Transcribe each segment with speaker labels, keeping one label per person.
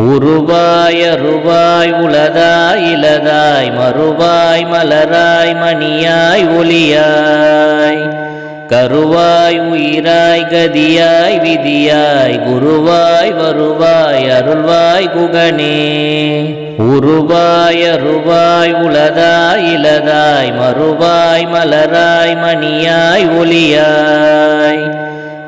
Speaker 1: உருவாய் அருவாய் உளதாய் இலதாய் மறுவாய் மலராய் மணியாய் ஒளியாய். கருவாய் உயிராய் கதியாய் விதியாய் குருவாய் வருவாய் அருள்வாய் குகனே. உருவாய் அருவாய் உளதாய் இலதாய் மறுவாய் மலராய் மணியாய் ஒளியாய்.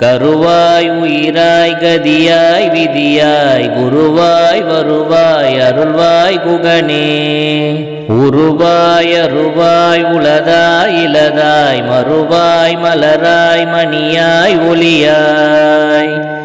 Speaker 1: கருவாய் உயிராய் கதியாய் விதியாய் குருவாய் வருவாய் அருள்வாய் குகனே. உருவாய் அருவாய் உளதாய் இலதாய் மறுவாய் மலராய் மணியாய் ஒளியாய்.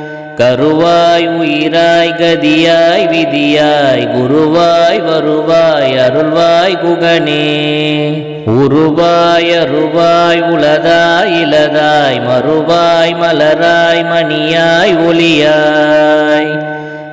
Speaker 1: கருவாய் உயிராய் கதியாய் விதியாய் குருவாய் வருவாய் அருள்வாய் குகனே. உருவாய் அருவாய் உளதாய் இலதாய் மறுவாய் மலராய் மணியாய் ஒளியாய்.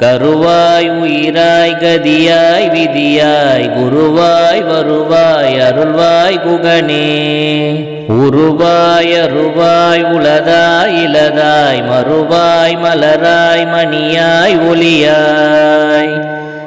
Speaker 1: கருவாய் உயிராய் கதியாய் விதியாய் குருவாய் வருவாய் அருள்வாய் குகனே. உருவாய் அருவாய் உளதாய் இலதாய் மறுவாய் மலராய் மணியாய் ஒளியாய்.